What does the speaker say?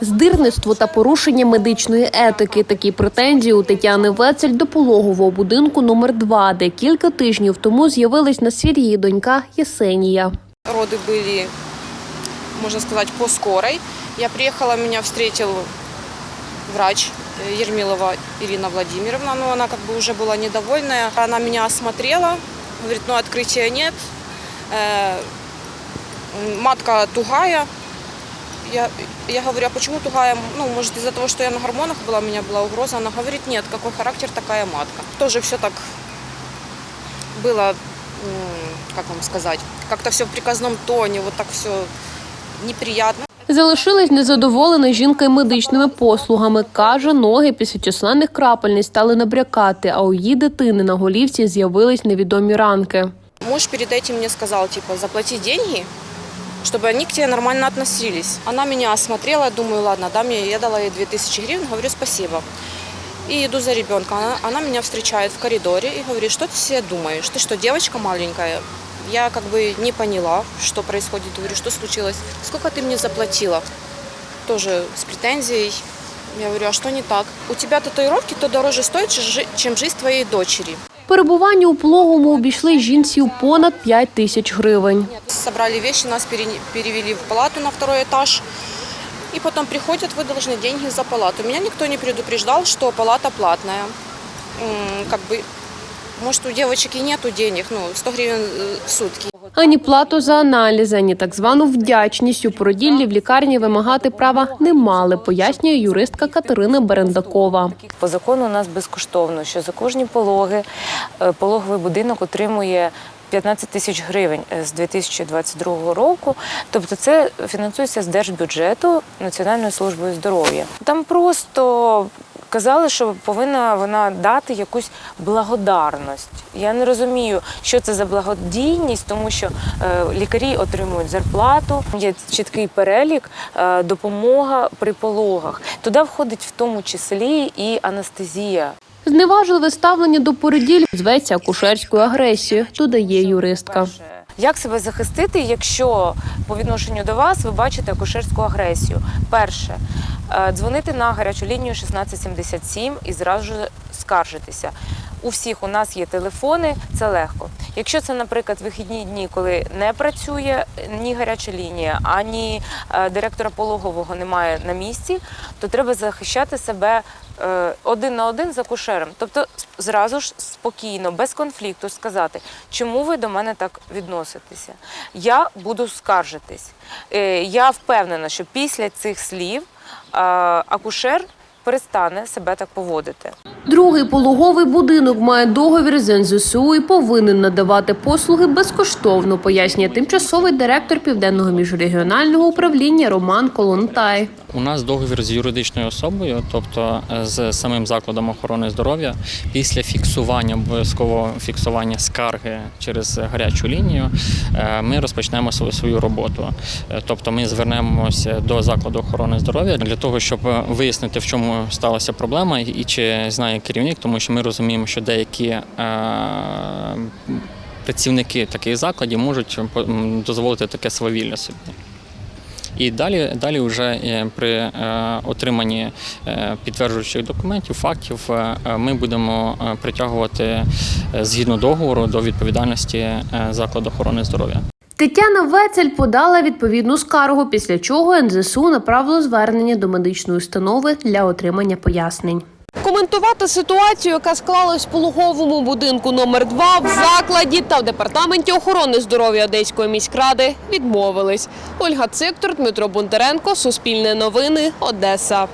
Здирництво та порушення медичної етики. Такі претензії у Тетяни Вецель до пологового будинку номер 2 де кілька тижнів тому з'явилась на світ її донька Єсенія. Роды были, можно сказать, по скорой. Я приехала, меня встретил врач э, Ермилова Ирина Владимировна, но она как бы уже была недовольная. Она меня осмотрела, говорит, ну открытия нет, Э, м, матка тугая. Я, я говорю, а почему тугая? Ну, может, из-за того, что я на гормонах была, у меня была угроза. Она говорит, нет, какой характер, такая матка. Тоже все так было, м, как вам сказать, как-то все в приказном тоне, вот так все неприятно. Залишилась незадоволена жінка й медичними послугами. Каже, ноги після численних крапельниць стали набрякати, а у її дитини на голівці з'явились невідомі ранки. Муж перед этим мне сказал, типа, заплати деньги, Чтобы они к тебе нормально относились. Она меня осмотрела, думаю, ладно, дам ей, я дала ей 2000 гривен, говорю, спасибо. И иду за ребенком. Она, она меня встречает в коридоре и говорит, что ты себе думаешь? Ты что, девочка маленькая? Я как бы не поняла, что происходит. Говорю, что случилось? Сколько ты мне заплатила? Тоже с претензией. Я говорю, а что не так? У тебя татуировки то дороже стоят, чем жизнь твоей дочери. Перебування у пологовому обійшли жінці у понад 5 тисяч гривень. Собрали вещи, нас пере- перевели в палату на второй этаж. И потом приходят, вы должны деньги за палату. Меня никто не предупреждал, что палата платная. М, Как бы, может, у девочек и нету денег, ну, 100 гривен э, в сутки. Ані плату за аналізи, ані так звану вдячність у породіллі в лікарні вимагати права не мали, пояснює юристка Катерина Берендакова. По закону у нас безкоштовно, що за кожні пологи е, пологовий будинок отримує 15 тисяч гривень е, з 2022 року. Тобто це фінансується з держбюджету Національною службою здоров'я. Там просто казали, що повинна вона дати якусь благодарність. Я не розумію, що це за благодійність, тому що е, лікарі отримують зарплату, є чіткий перелік, е, допомога при пологах. Туди входить в тому числі і анестезія. Зневажливе ставлення до породіль зветься акушерською агресією, додає юристка. Як себе захистити, якщо по відношенню до вас ви бачите акушерську агресію? Перше, е, дзвонити на гарячу лінію 1677 і зразу скаржитися. У всіх у нас є телефони, це легко. Якщо це, наприклад, вихідні дні, коли не працює ні гаряча лінія, ані е, директора пологового немає на місці, то треба захищати себе е, один на один з акушером. Тобто зразу ж спокійно, без конфлікту сказати, чому ви до мене так відноситеся. Я буду скаржитись. Е, Я впевнена, що після цих слів акушер перестане себе так поводити. Другий пологовий будинок має договір з НЗСУ і повинен надавати послуги безкоштовно, пояснює тимчасовий директор південного міжрегіонального управління Роман Колонтай. У нас договір з юридичною особою, тобто е, з самим закладом охорони здоров'я, після фіксування обов'язкового фіксування скарги через гарячу лінію, е, ми розпочнемо свою роботу. Е, Тобто ми звернемося до закладу охорони здоров'я для того, щоб вияснити, в чому сталася проблема і чи знає керівник, тому що ми розуміємо, що деякі е, працівники таких закладів можуть м, дозволити таке свавілля собі. І далі, далі вже е, при е, отриманні е, підтверджуючих документів, фактів, е, е, ми будемо е, притягувати е, згідно договору до відповідальності е, закладу охорони здоров'я. Тетяна Вецель подала відповідну скаргу, після чого НЗСУ направило звернення до медичної установи для отримання пояснень. Коментувати ситуацію, яка склалась в пологовому будинку номер 2 в закладі та в департаменті охорони здоров'я Одеської міськради відмовились. Ольга Циктор, Дмитро Бондаренко, Суспільне новини, Одеса.